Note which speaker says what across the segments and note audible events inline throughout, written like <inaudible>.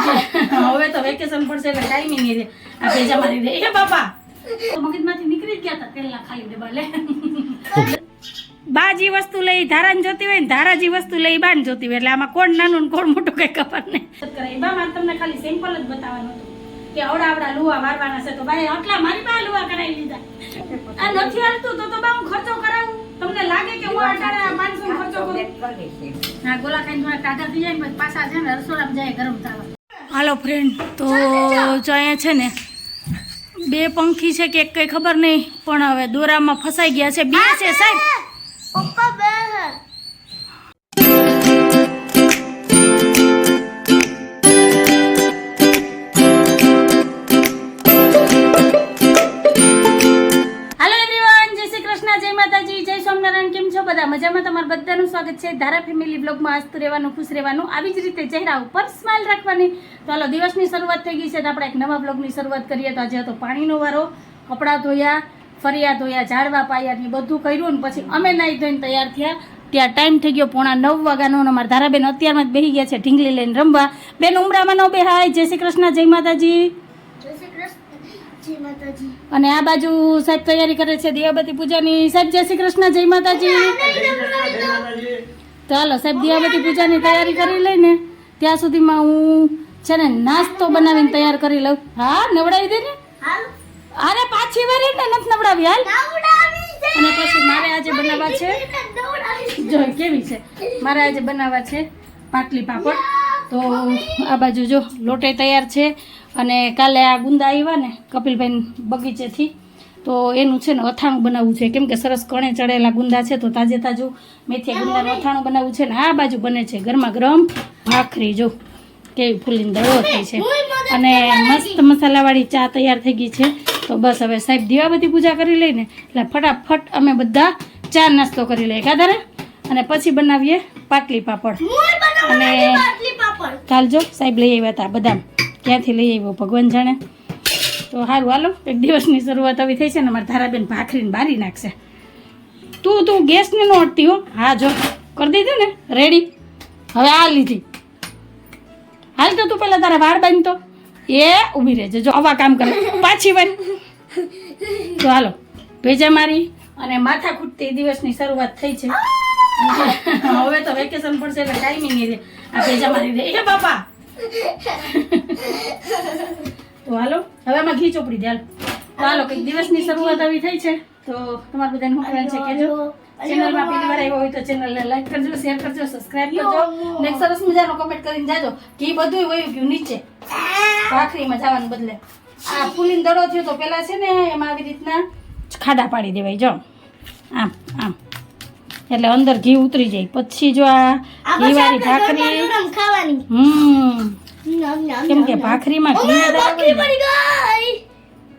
Speaker 1: હવે તો વેકેશન પડશે એટલે ટાઈમિંગ એ આ ભેજા મારી રે એ બાપા મગજમાંથી નીકળી ગયા હતા. તેલના ખાલી ડબ્બા લે. બા જે વસ્તુ લઈ ધારાને જોતી હોય ને ધારાજી વસ્તુ લઈ બાને જોતી હોય. એટલે આમાં કોણ નાનું ને કોણ મોટું કઈ ખબર નહીં. બા મારે તમને ખાલી સિમ્પલ જ બતાવવાનું હતું. કે આવડા આવડા લુવા વારવાના છે તો ભાઈ આટલા મારી પાસે લુવા કરાવી લીધા. આ નથી હાલતું તો તો બા હું ખર્ચો કરાવું? તમને લાગે કે હું અટાણે પાંચસો ખર્ચો કરું? હા ગોલા ખાઈને થોડા થઈ જાય પાછા છે ને રસોડામાં જાય ગરમ થવા. હાલો ફ્રેન્ડ તો જો અહીંયા છે ને બે પંખી છે કે કઈ ખબર નહીં, પણ હવે દોરામાં ફસાઈ ગયા છે. બે છે સાહેબ. છે. ધારા ફેમિલી બ્લોગમાં આસ્તુ રહેવાનું, ખુશ રહેવાનું, આવી જ રીતે ચહેરા ઉપર સ્માઇલ રાખવાની. તો હાલો, દિવસની શરૂઆત થઈ ગઈ છે તો આપણે એક નવા બ્લોગની શરૂઆત કરીએ. તો આજે હતો પાણીનો વારો, કપડાં ધોયા, ફરિયા ધોયા, ઝાડવા પાયા, ને બધું કર્યું ને પછી અમે નાહી ધોઈને તૈયાર થયા. ત્યાં ટાઈમ થઈ ગયો પોણા નવ વાગ્યાનો અને અમારા ધારાબેન અત્યારમાં જ બેસી ગયા છે ઢીંગલી લઈને રમવા. બેન, ઉમરામાં ન બેહાય. જય શ્રી કૃષ્ણ, જય માતાજી
Speaker 2: જય શ્રી કૃષ્ણ જય માતાજી
Speaker 1: અને આ બાજુ સાહેબ તૈયારી કરે છે દિયાબતી પૂજાની. સાહેબ જય શ્રી કૃષ્ણ જય માતાજી. તો હાલો સાહેબ દિયાબતી પૂજાની તૈયારી કરી લઈને ત્યાં સુધીમાં હું છે ને નાસ્તો બનાવીને તૈયાર કરી લઉં. હા નવડાવી દે ને? અરે પાછી વરી ને નથી નવડાવી હાલ. અને પછી મારે આજે બનાવવા છે. જો કેવી છે? મારે આજે બનાવવા છે પાટલી પાપડ. તો આ બાજુ જો લોટે તૈયાર છે અને કાલે આ ગુંદા આવ્યા ને કપિલભાઈ બગીચેથી. તો એનું છે ને અથાણું બનાવવું છે. કેમ કે સરસ કણે ચડેલા ગુંદા છે તો તાજે તાજું મેથી ગુંદાનું અથાણું બનાવવું છે ને આ બાજુ બને છે ગરમા ગરમ ભાખરી જો કેવી ફૂલીને દળો થઈ છે. અને મસ્ત મસાલાવાળી ચા તૈયાર થઈ ગઈ છે. તો બસ હવે સાહેબ દીવાબતી પૂજા કરી લઈને એટલે ફટાફટ અમે બધા ચા નાસ્તો કરી લઈએ. કાધારે અને પછી બનાવીએ પાટલી પાપડ. અને કાલ જો સાહેબ લઈ આવ્યા હતા બદામ. ક્યાંથી લઈ આવ્યો? ભગવાન જાણે. તો સારું હાલો એક દિવસની શરૂઆત આવી થઈ છે ને મારા ધારાબેન ભાખરીને બારી નાખશે. તું તું ગેસને ન અટતી હો. હા જો કરી દીધું ને રેડી હવે આ લીધી. હાલ તો તું પહેલાં તારા વાળ બાંધતો એ ઊભી રહેજે જો આવા કામ કરે. પાછી વાર. તો હાલો ભેજા મારી અને માથા ખૂટતી દિવસની શરૂઆત થઈ છે. <laughs> હવે તો વેકેશન પડશે એટલે ટાઈમિંગ નહીં આ ભેજા મારી દે એ બાપા! <laughs> તો હાલો હવે આમાં ઘી ચોપડી દે. હાલો. તો હાલો કંઈક દિવસની શરૂઆત આવી થઈ છે. તો તમારા બધાને હું કહેવાનું છે કેજો ચેનલમાં પહેલી વાર આવ્યો હોય તો ચેનલને લાઈક કરજો શેર કરજો સબસ્ક્રાઇબ કરજો. ને સરસ મજાનો કમેન્ટ કરીને જાજો. કે એ બધું વયું ગયું નીચે. ભાખરીમાં જવાનું બદલે. આ ફૂલીને દડો થયો તો પેલા છે ને એમાં આવી રીતના ખાડા પાડી દેવાય. જો. આમ આમ. એટલે અંદર ઘી ઉતરી જાય. પછી જો આ ઘીવાળી ભાખરી હમ. કેમ કે ભાખરીમાં ઘી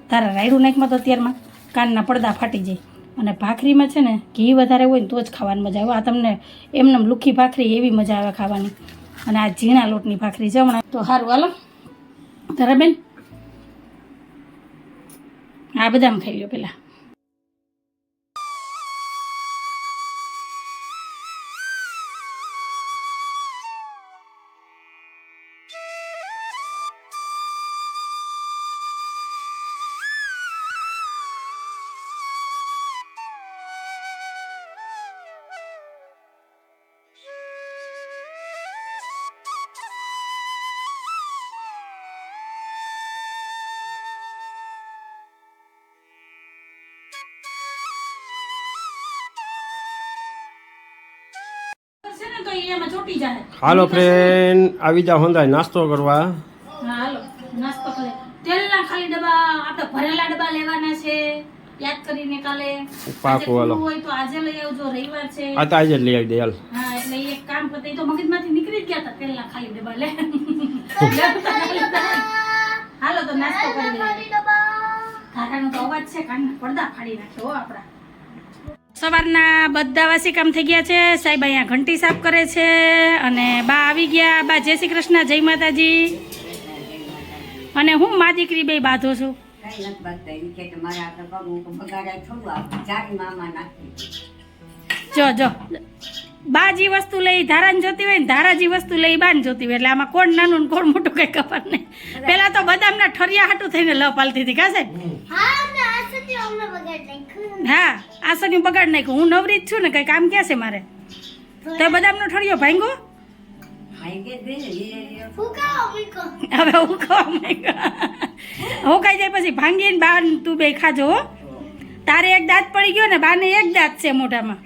Speaker 1: તારા રાયડું નાખમાં તો અત્યારમાં કાનના પડદા ફાટી જાય. અને ભાખરીમાં છે ને ઘી વધારે હોય ને તો જ ખાવાની મજા આવે. આ તમને એમને લુખી ભાખરી એવી મજા આવે ખાવાની. અને આ ઝીણા લોટની ભાખરી છે હમણાં. તો સારું હાલો. તારા બેન આ બદામ ખાઈ લ્યો પેલા.
Speaker 3: હાલો ફ્રેન્ડ આવી જાઓ હોંદાય નાસ્તો કરવા.
Speaker 1: હાલો. નાસ્તો કરે. તેલના ખાલી ડબ્બા આપણે ભરેલા ડબ્બા લેવાના છે. યાદ કરીને કાલે
Speaker 3: પાકું, હાલો.
Speaker 1: હોય તો આજે લઈ આવજો રવિવાર છે.
Speaker 3: આ તો આજે લઈ આવી દે હાલ.
Speaker 1: હા એટલે એક કામ પતે ઈ તો મગજમાંથી નીકળી જ ગયા હતા તેલના ખાલી ડબ્બા લે. હાલો તો નાસ્તો કરી લઈએ. તો અવાજ છે કાનના પડદા ફાડી નાખ્યો હો આપણા. સવારના બધા વાસી કામ થઈ ગયા છે. સાહેબ અહીંયા ઘંટી સાફ કરે છે અને બા આવી ગયા. બા જય શ્રી કૃષ્ણ જય માતાજી. અને હું મા દીકરી બે બાંધો છું. જો જો. બા જે વસ્તુ લઈ ધારાને જોતી હોય ને ધારાજી વસ્તુ લઈ બાન જોતી હોય. એટલે આમાં કોણ નાનું ને કોણ મોટું કઈ ખબર નહીં. પેલા તો બદામના ઠરિયા હાટું થઈને લ પાલતી હતી કા
Speaker 2: હા
Speaker 1: આસન્યું બગાડ નાખ્યું. હું નવરી જ છું ને કઈ કામ ક્યાં છે મારે? તો બદામનો ઠરિયો ભાંગો હવે હું ખાવા હું કઈ જાય પછી ભાંગીને બા તું બે ખાજો હો. તારે એક દાંત પડી ગયો ને બાને એક દાંત છે મોઢામાં.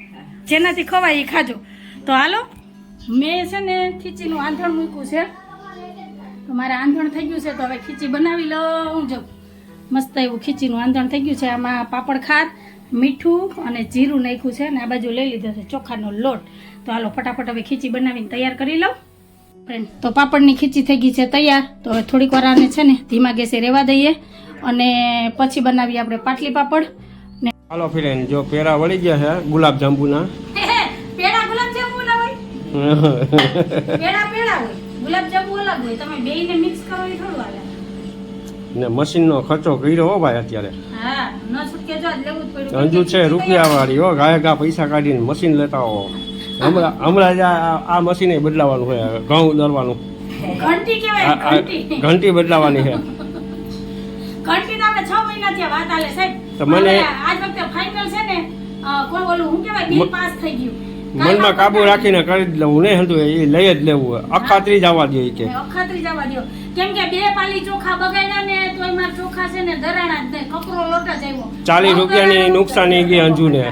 Speaker 1: જેનાથી ખવાય એ ખાજો. તો હાલો, મેં છે ને ખીચીનું આંધણ મૂક્યું છે. તો મારે આંધણ થઈ ગયું છે, તો હવે ખીચી બનાવી લઉં. જો મસ્ત એવું ખીચીનું આંધણ થઈ ગયું છે. આમાં પાપડ ખાર, મીઠું અને જીરું નાખ્યું છે અને આ બાજુ લઈ લીધો છે ચોખાનો લોટ. તો હાલો, ફટાફટ હવે ખીચી બનાવીને તૈયાર કરી લઉં. ફ્રેન્ડ તો પાપડની ખીચી થઈ ગઈ છે તૈયાર. તો હવે થોડીક વાર આને છે ને ધીમા ગેસે રહેવા દઈએ અને પછી બનાવીએ આપણે પાટલી પાપડ. ને
Speaker 3: હાલો ફ્રેન્ડ જો પેરા વળી ગયા છે ગુલાબ જાંબુના
Speaker 1: પેડા પેડા હોય. ગુલાબ જાંબુ અલગ હોય. તમે બેયને મિક્સ કરો એ થોડું હાલે.
Speaker 3: ને મશીનનો ખર્ચો કર્યો હો ભાઈ અત્યારે.
Speaker 1: હા ન છૂટકે જો લેવું જ પડ્યું.
Speaker 3: અંજુ છે રૂપિયા વાળી હો. ગાય ગા પૈસા કાઢીને મશીન લેતા હો. હમણાં હમણાં જ આ મશીને બદલાવાનું હોય ઘઉં દરવાનું
Speaker 1: ઘંટી કહેવાય
Speaker 3: આ- આ
Speaker 1: ઘંટી.
Speaker 3: ઘંટી બદલાવાની છે.
Speaker 1: ઘંટી તો આપણે છ મહિના થયા વાત આલે સાહેબ.
Speaker 3: તો મને-
Speaker 1: આજ વખતે ફાઇનલ છે ને કોણ ઓલું હું કહેવાય બિલ પાસ થઈ ગયું.
Speaker 3: મનમાં કાબુ રાખીને કરી જ લેવું નહીં હતું એ લઈ જ લેવું અખાત્રી જ આવવા દે કે.
Speaker 1: અખાત્રી જવા દો કેમ કે બે પાલી ચોખા બગાડ્યા ને તો એમાં ચોખા છે ને ધરાણા જ નહીં કકરો લોટ જ આવ્યો.
Speaker 3: ચાલીસ રૂપિયાની નુકસાની ગઈ અંજુને.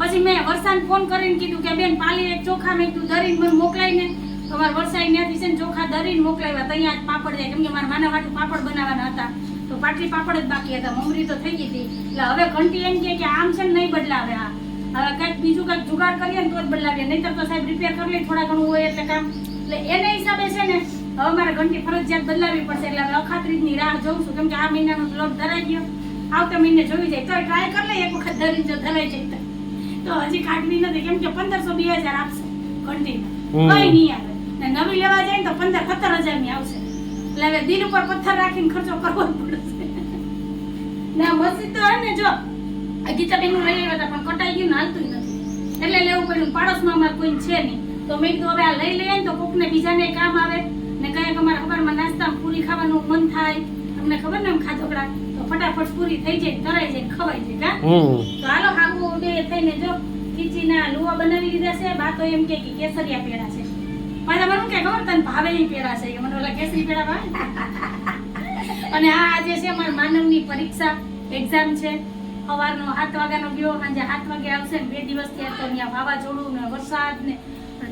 Speaker 1: પછી મેં વરસાદ ફોન કરીને કીધું કે બેન પાલી એક ચોખા મેં કીધું ધરીને મને મોકલાઈને. તમારે વરસાદ ત્યાંથી છે ને ચોખા ધરીને મોકલાવ્યા. ત્યાં જ પાપડ જાય કેમ કે મારા માના વાટું પાપડ બનાવવાના હતા. તો પાટલી પાપડ જ બાકી હતા. મમરી તો થઈ ગઈ હતી. એટલે હવે ઘંટી એમ કે આમ છે ને નહીં બદલાવે આ. હવે કંઈક બીજું કંઈક જુગાડ કરીએ ને તો જ બદલાવીએ. નહીતર તો સાહેબ રિપેર કરી લઈએ થોડા ઘણું હોય એટલે કામ. એટલે એના હિસાબે છે ને હવે મારે ઘંટી ફરજિયાત બદલાવી પડશે એટલે હવે અખાત્રીજની રાહ જોઉં છું. કેમ કે આ મહિનાનો લોટ ધરાઈ ગયો. આવતા મહિને જોઈ જાય. તો ટ્રાય કરી લઈએ એક વખત ધરી જો ધરાઈ જાય તો. હજી કાઢવી નથી. કેમ કે પંદરસો બે હજાર આપશે ઘંટીના કઈ નહીં આવે. ને નવી લેવા જાય ને તો પંદર સત્તર હજારની આવશે. એટલે હવે દિલ ઉપર પથ્થર રાખીને ખર્ચો કરવો જ પડશે. <laughs> ના મસ્જિદ તો હે ને જો. ગીતાબેનનું લઈ આવ્યા હતા પણ કટાઈ ગયું ને હાલતું નથી. એટલે લેવું પડ્યું પાડોશમાં અમારે કોઈ છે નહીં. તો મેં કીધું હવે આ લઈ લઈએ ને તો કોકને બીજાને કામ આવે ને કંઈક અમારા ખબરમાં નાસ્તા પૂરી ખાવાનું મન થાય. તમને ખબર ને એમ ખાધોકડા? તો ફટાફટ પૂરી થઈ જાય તરાઈ જાય ખવાઈ જાય કા? તો હાલો હાગુ બે થઈને જો ખીચીના લુવા બનાવી લીધા છે બા તો એમ કે કેસરિયા પેડા છે. પાછા મને કે ખબર તને ભાવે ઈ પેડા છે? કે મને ઓલા કેસરી પેડા ભાવે? અને આ આજે છે અમારા માનવની પરીક્ષા એક્ઝામ છે. સવારનો સાત વાગ્યાનો ગયો, સાંજે સાત વાગે આવશે ને બે દિવસ થયા તો ત્યાં વાવાઝોડું ને વરસાદ ને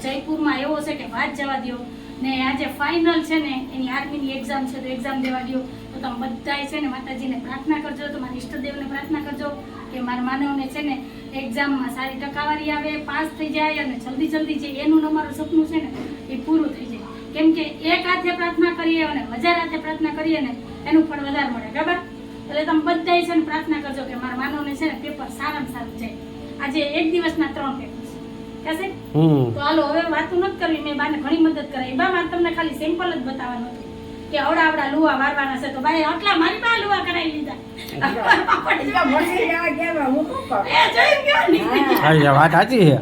Speaker 1: જયપુરમાં એવો છે કે વાત જવા દ્યો. ને આજે ફાઇનલ છે ને, એની આર્મીની એક્ઝામ છે, તો એક્ઝામ દેવા દ્યો. તો તમે બધાય છે ને માતાજીને પ્રાર્થના કરજો, તમારા ઈષ્ટદેવને પ્રાર્થના કરજો કે મારા માનવને છે ને એક્ઝામમાં સારી ટકાવારી આવે, પાસ થઈ જાય અને જલ્દી જલ્દી જે એનું અમારું સપનું છે ને એ પૂરું થઈ જાય. કેમ કે એક હાથે પ્રાર્થના કરીએ અને હજાર હાથે પ્રાર્થના કરીએ ને એનું ફળ વધારે મળે. બરાબર? એટલે તમે બધાય છે ને પ્રાર્થના કરજો કે મારા માનવને છે ને પેપર સારામાં સારું જાય. આજે એક દિવસના ત્રણ પેપર છે. કહેશે તો હાલો હવે વાતું નથી કરવી મેં બાને ઘણી મદદ કરાવી બા મારે તમને ખાલી સિમ્પલ જ બતાવવાનું હતું કે આવડા આવડા લુવા વારવાના છે. તો ભાઈ આટલા મારી પાસે લુવા કરાવી લીધા.
Speaker 3: વાત સાચી છે.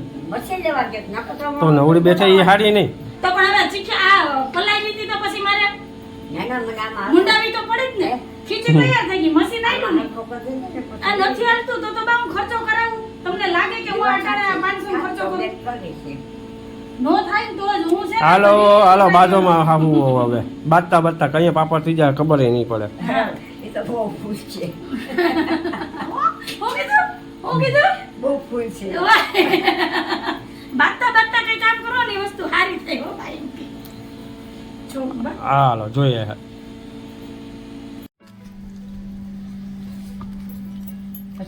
Speaker 4: તો
Speaker 3: નવડી બેઠા એ હારી નહીં.
Speaker 1: તો પણ હવે આ પલાઈ લીધી તો પછી મારે મુંડાવી તો પડે જ ને. ખીચી તૈયાર થઈ ગઈ મશીન આવ્યું ને? આ નથી હાલતું તો તો બા હું ખર્ચો કરાવું? તમને લાગે કે હું આટાણે પાંચસો ખર્ચો કરું. નો થાય તો જ હું છે
Speaker 3: હાલો હાલો બાજુમાં હાવું હવે. બાતતા બાતતા કઈ પાપડ થઈ જાય ખબર એ નહીં પડે.
Speaker 4: એ તો બહુ ખુશ છે.
Speaker 1: હું કીધું? હું કીધું?
Speaker 4: બહુ ખુશ છે.
Speaker 1: બાગતા બાગતા કઈ કામ કરો ને વસ્તુ સારી થઈ હો ભાઈ.
Speaker 3: હાલો જોઈએ.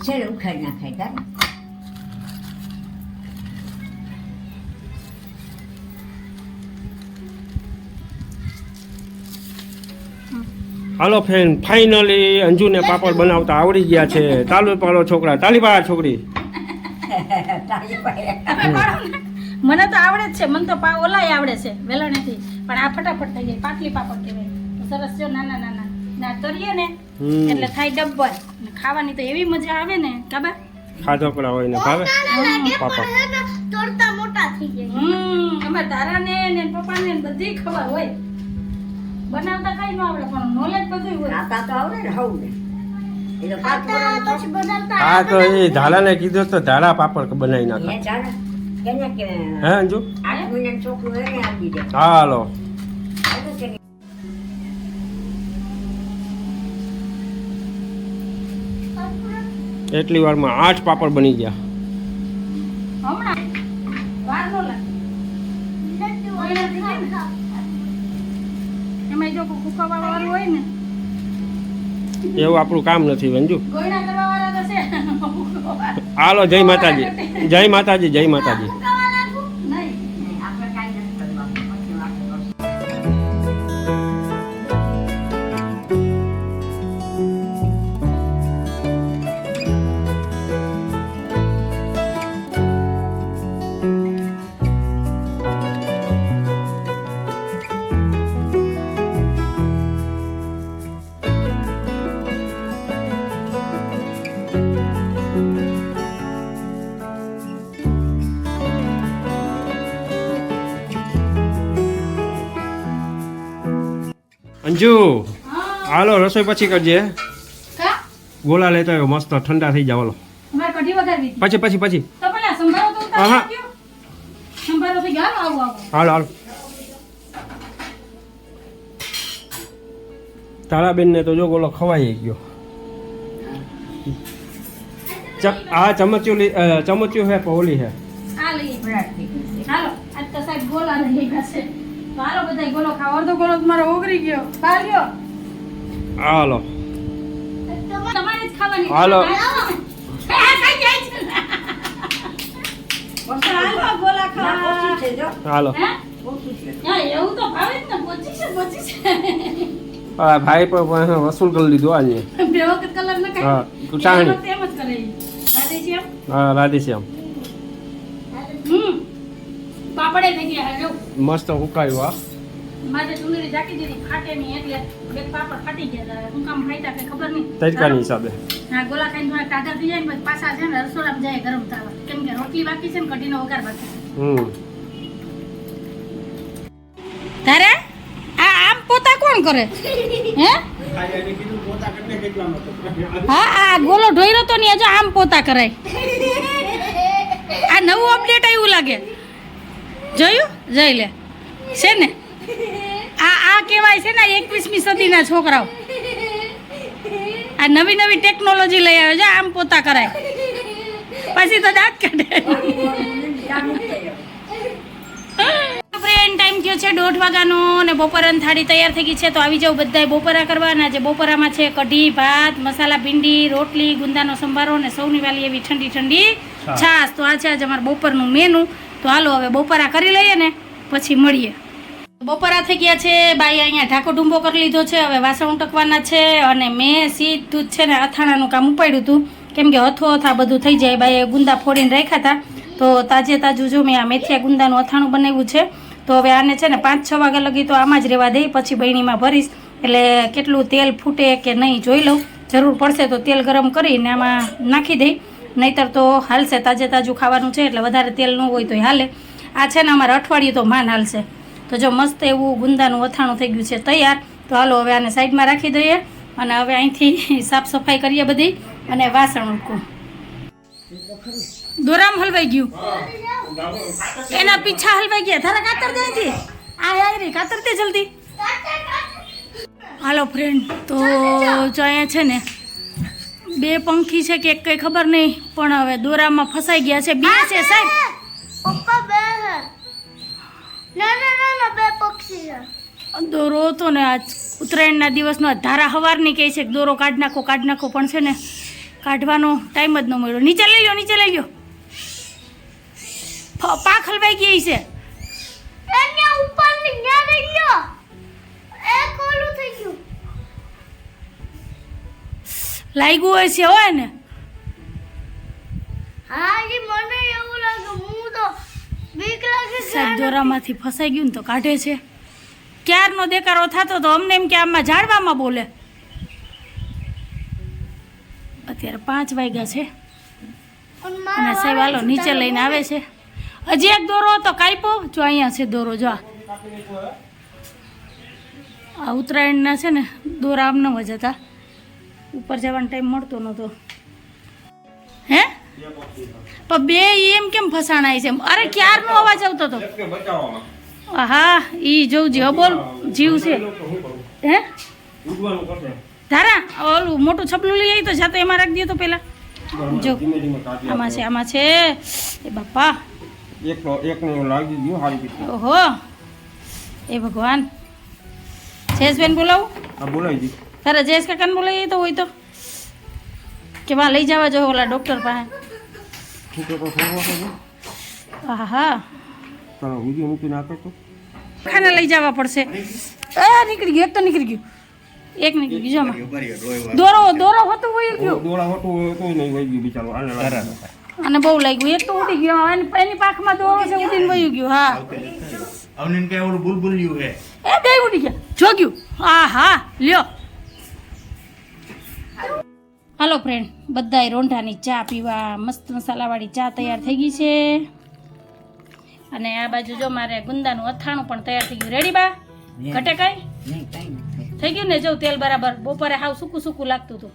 Speaker 4: પછી ઉખાડી નાખાય તારે
Speaker 3: હાલો ફ્રેન્ડ ફાઇનલી અંજુને પાપડ બનાવતા આવડી ગયા છે. તાલુ પાલો છોકરા તાલી પાડો છોકરી.
Speaker 1: મને તો આવડે જ છે મને તો પા ઓલાય આવડે છે વેલણેથી પણ આ ફટાફટ થઈ જાય પાટલી પાપડ કહેવાય. સરસ છે નાના નાના. ના તરીએ ને એટલે થાય ડબ્બર ખાવાની તો એવી મજા આવે ને કાબા
Speaker 3: ખાધોકડા હોય ને ભાવે?
Speaker 2: પાપા. હે તોડતા મોટા થઈ જાય.
Speaker 1: હમ અમાર તારાને ને પપ્પાને ને બધી ખબર હોય. બનાવતા કઈ ન આવડે પણ નોલેજ બધું હોય.
Speaker 4: આ તો આવડે ને હવ ને. એ તો
Speaker 3: એ ધારાને કીધું તો ધારા પાપડ બનાવી નાખે. હા
Speaker 4: હે દે.
Speaker 3: હાલો. એટલી વારમાં આઠ પાપડ બની ગયા. એવું આપણું કામ નથી
Speaker 1: છે.
Speaker 3: હાલો જય માતાજી. જય માતાજી જય માતાજી.
Speaker 1: હા
Speaker 3: હાલો રસોઈ પછી કરજે. ગોલા લેતા આવ્યો મસ્ત ઠંડા થઈ જાવ. પછી પછી પછી.
Speaker 1: પેલા હાલો
Speaker 3: હાલો તારાબેન ને તો જો ગોલો ખવાઈ ગયો. આ ચમચ્યું ચમચ્યું હે પણ હે.
Speaker 1: હાલો આ તો સાહેબ ગોલા લઈ ગયા છે. તો હાલો ગોલો ખાવ. અડધો ગોલો મારો ગયો. બહાર ગયો.
Speaker 3: હાલો.
Speaker 1: તમારે જ ખાવાની.
Speaker 3: હાલો.
Speaker 1: આ ખાઈ જાય છે. હાલો ગોલા
Speaker 4: ના,
Speaker 1: ખાવા
Speaker 4: ઓછી છે જો.
Speaker 3: હાલો.
Speaker 1: હે?
Speaker 4: ઓછી છે.
Speaker 1: હા એવું તો ભાવે જ ને. પચી છે પચી છે.
Speaker 3: આ ભાઈ પણ વસૂલ કરી લીધું આજે.
Speaker 1: બે વખત
Speaker 3: હા.
Speaker 1: રાધે શ્યામ
Speaker 3: હા રાધેશ્યામ.
Speaker 1: હમ થઈ ગયા હવે
Speaker 3: મસ્ત ઉકાયું આ
Speaker 1: મારે ડુંગળી જાકી દીધી ફાટે નહીં એટલે બે પાપડ ફાટી ગયા હું કામ ખાઈતા કે ખબર નહીં.
Speaker 3: તડકાની હિસાબે.
Speaker 1: હા ગોલા ખાઈને થોડા તાજા થઈ જાય ને પછી પાછા છે ને રસોડામાં જાય ગરમ થવા. કેમ કે રોટલી બાકી છે ને કઢીનો વઘાર બાકી
Speaker 3: હમ.
Speaker 1: તારે? આ આમ પોતા કોણ કરે? <laughs> હે? હા આ ગોલો ઢોયરો તો નહીં હજુ આમ પોતા કરાય. આ નવું અપડેટ આવ્યું લાગે. જોયું? જઈ લે. છે ને? આ આ કહેવાય છે ને એકવીસમી સદીના છોકરાઓ. આ નવી નવી ટેકનોલોજી લઈ આવે છે, આમ પોતા કરાય. પછી તો દાંત કાઢે. ટાઈમ થયો છે દોઢ વાગ્યાનો અને બપોરાની થાળી તૈયાર થઈ ગઈ છે, તો આવી જાવ બધાય બપોરા કરવાના જે બપોરામાં છે કઢી, ભાત, મસાલા, ભીંડી, રોટલી, ગુંદાનો સંભારો અને સૌની વાલી એવી ઠંડી ઠંડી.
Speaker 3: છાશ.
Speaker 1: તો આ છે આજે અમારા બપોરનું મેનુ તો હાલો હવે બપોરા કરી લઈએ ને, પછી મળીએ. બપોરા થઈ ગયા છે બાઈ અહીંયા ઢાકો ડુંબો કરી લીધો છે, હવે વાસણ ઉટકવાના છે અને મેં સીધું જ છે ને અથાણાનું કામ ઉપાડ્યું હતું. કેમ કે હથો હથા બધું થઈ જાય, બાઈએ ગુંદા ફોડીને રાખ્યા હતા. તો તાજે તાજું જો મેં આ મેથિયા ગુંદાનું અથાણું બનાવ્યું છે, તો હવે આને છે ને પાંચ છ વાગ્યા લગી તો આમાં જ રહેવા દઈ પછી બહેણીમાં ભરીશ. એટલે કેટલું તેલ ફૂટે કે નહીં જોઈ લઉં. જરૂર પડશે તો તેલ ગરમ કરીને આમાં નાખી દઈ નહીતર તો હાલશે તાજે તાજું ખાવાનું છે, એટલે વધારે તેલ ન હોય તો હાલે. આ છે ને અમારે અઠવાડિયું તો માન હાલશે તો જો મસ્ત એવું ગુંદાનું અથાણું થઈ ગયું છે તૈયાર, તો હાલો હવે આને સાઈડમાં રાખી દઈએ અને હવે અહીંથી <laughs> સાફ સફાઈ કરીએ બધી અને વાસણ ઉડકું દોરામ હલવાઈ ગયું. એના પીછા હલવાઈ ગયા. તારા કાતર દે અહીંથી. આ રહી કાતર દે જલ્દી. હાલો ફ્રેન્ડ તો જો અહીંયા છે ને બે પંખી છે કે કંઈ ખબર નહીં પણ હવે દોરામાં ફસાઈ ગયા છે. બે છે સાહેબ.
Speaker 2: પપ્પા બે હે ના ના ના ના બે પક્ષી છે.
Speaker 1: દોરો હતો ને આજ ઉત્તરાયણના દિવસનો ધારા હવારની કહે છે દોરો કાઢ નાખો કાઢ નાખો પણ છે ને કાઢવાનો ટાઈમ જ ન મળ્યો. નીચે લઈ લો નીચે લઈ લો પાંખ હલવાઈ ગઈ છે. લાગ્યું હોય છે હોય ને?
Speaker 2: હા મને એવું લાગે હું તો બીક લાગે છે
Speaker 1: દોરામાંથી ફસાઈ ગયું ને તો કાઢે છે. ક્યારનો દેકારો થતો તો અમને એમ કે આમાં ઝાડવામાં બોલે. અત્યારે પાંચ વાગ્યા છે.
Speaker 2: અને
Speaker 1: હાલો નીચે લઈને આવે છે. હજી એક દોરો હતો કાપો જો અહીંયા છે દોરો જો આ. ઉત્તરાયણના છે ને દોરા આમ જ હતા. ઉપર જવાનો ટાઈમ મળતો નહોતો. હે? પણ બે એમ કેમ ફસાણાય છે? અરે ક્યારનો અવાજ આવતો હતો? હા ઈ જોઉં જી બોલ જીવ છે. હે? ધારા ઓલું મોટું છપલું લઈ આવી તો જાતો એમાં રાખી દે તો પેલા. જો આમાં છે આમાં છે. એ બાપા. ઓહો. એ ભગવાન. જયેશબેન બોલાવું.
Speaker 3: બોલાવી
Speaker 1: તારા જયેશ કાકાને બોલાવી તો હોય તો. કે વાં લઈ જવા જો ઓલા ડૉક્ટર પાસે. હા હા ખાને લઈ જવા પડશે. એ નીકળી ગયું એક તો નીકળી ગયું. એક નીકળી ગયું જો આમાં. દોરો દોરો હતું ગયું
Speaker 3: દોડા હોતું નહીં વહી ગયું બિચારો
Speaker 1: અને બહુ લાગ્યું. એક તો ઉડી ગયો એની પાખમાં દોરો છે ઉડીને વયું ગયું હા.
Speaker 5: અવનીન કે ઓલું બુલબુલિયું હે
Speaker 1: એ બે ઉડી ગયા. જોગ્યું હા હા લ્યો. હાલો ફ્રેન્ડ બધાય રોંઢાની ચા પીવા મસ્ત મસાલાવાળી ચા તૈયાર થઈ ગઈ છે. અને આ બાજુ જો મારે ગુંદાનું અથાણું પણ તૈયાર થઈ ગયું. રેડી બા? ઘટે કઈ?
Speaker 4: કાંઈ
Speaker 1: થઈ ગયું ને જો તેલ બરાબર. બપોરે હાવ સૂકું સૂકું લાગતું હતું.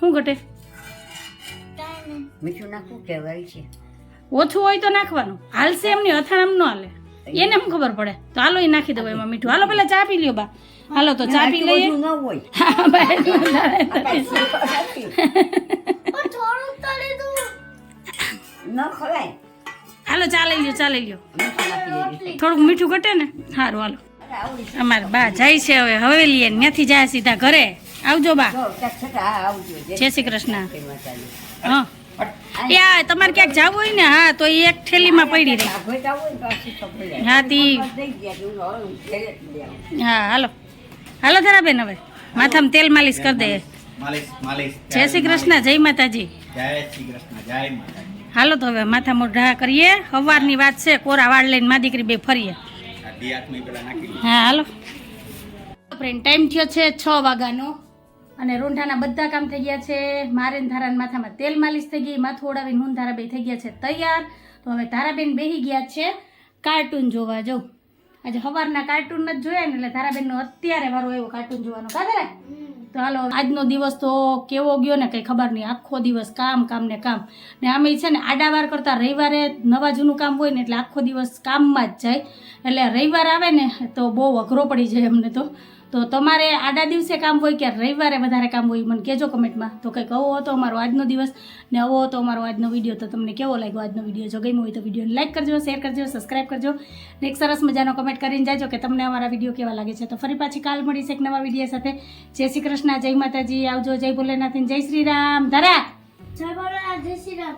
Speaker 1: શું ઘટે?
Speaker 4: મીઠું નાખવું કે છે?
Speaker 1: ઓછું હોય તો નાખવાનું. હાલશે એમની અથાણામ ન હાલે. એને એમ ખબર પડે? તો હાલો એ નાખી દઉં એમાં મીઠું. હાલો પેલા ચા પી લ્યો બા. હાલો તો ચા પી લઈએ? હાલો ચા લઈ લ્યો ચા લઈ લ્યો. થોડુંક મીઠું ઘટે ને? સારું હાલો. અમારે બા જાય છે હવે હવેલીએ ત્યાંથી જાય સીધા ઘરે. આવજો બા. જય શ્રી કૃષ્ણ. હા. એ તમારે ક્યાંક જવું હોય ને? હા તો એ એક થેલીમાં પડી રહી. હા, તી-.
Speaker 4: હા
Speaker 1: હાલો. હાલો ધરાબેન હવે માથામાં તેલ માલિશ કરી દે. જય શ્રી કૃષ્ણ જય માતાજી.
Speaker 5: જય શ્રી કૃષ્ણ જય માતાજી.
Speaker 1: હાલો તો હવે માથા મોઢા કરીએ. સવારની વાત છે કોરા વાળ લઈને મા દીકરી બે ફરીએ. હા હાલો. ફ્રેન્ડ ટાઈમ થયો છે છ વાગ્યાનો અને રૂંઢાના બધા કામ થઈ ગયા છે. મારે ધારા માથામાં તેલ માલિશ થઈ ગઈ માથું ઓડાવીને હું ધારાબેન થઈ ગયા છે તૈયાર. તો હવે ધારાબેન બેહી ગયા છે કાર્ટૂન જોવા. જો. આજે સવારના કાર્ટૂન જ જોયા ને એટલે ધારાબેનનો અત્યારે વારો એવો કાર્ટૂન જોવાનો. કા ધારા? તો હાલો, આજનો દિવસ તો કેવો ગયો ને કંઈ ખબર નહીં. આખો દિવસ કામ કામ ને કામ. ને આમે છે ને આડાવાર કરતાં રવિવારે નવા જૂનું કામ હોય ને એટલે આખો દિવસ કામમાં જ જાય. એટલે રવિવાર આવે ને તો બહુ અઘરો પડી જાય અમને તો. તો તમારે આડા દિવસે કામ હોય કે રવિવારે વધારે કામ હોય, મને કહેજો કમેન્ટમાં. તો કંઈક આવો હતો અમારો આજનો દિવસ, ને આવો હતો અમારો આજનો વીડિયો, તો તમને કેવો લાગ્યો આજનો વીડિયો? જો ગમ્યો હોય તો વિડીયોને લાઈક કરજો, શેર કરજો સબસ્ક્રાઈબ કરજો, ને એક સરસ મજાનો કમેન્ટ કરીને જાજો કે તમને અમારા વીડિયો કેવા લાગે છે. તો ફરી પાછી કાલ મળીશ એક નવા વીડિયો સાથે. જય શ્રી કૃષ્ણ, જય માતાજી, આવજો, જય ભોલેનાથ જય શ્રી રામ. ધરા!
Speaker 2: જય ભોલેનાથ, જય શ્રી રામ.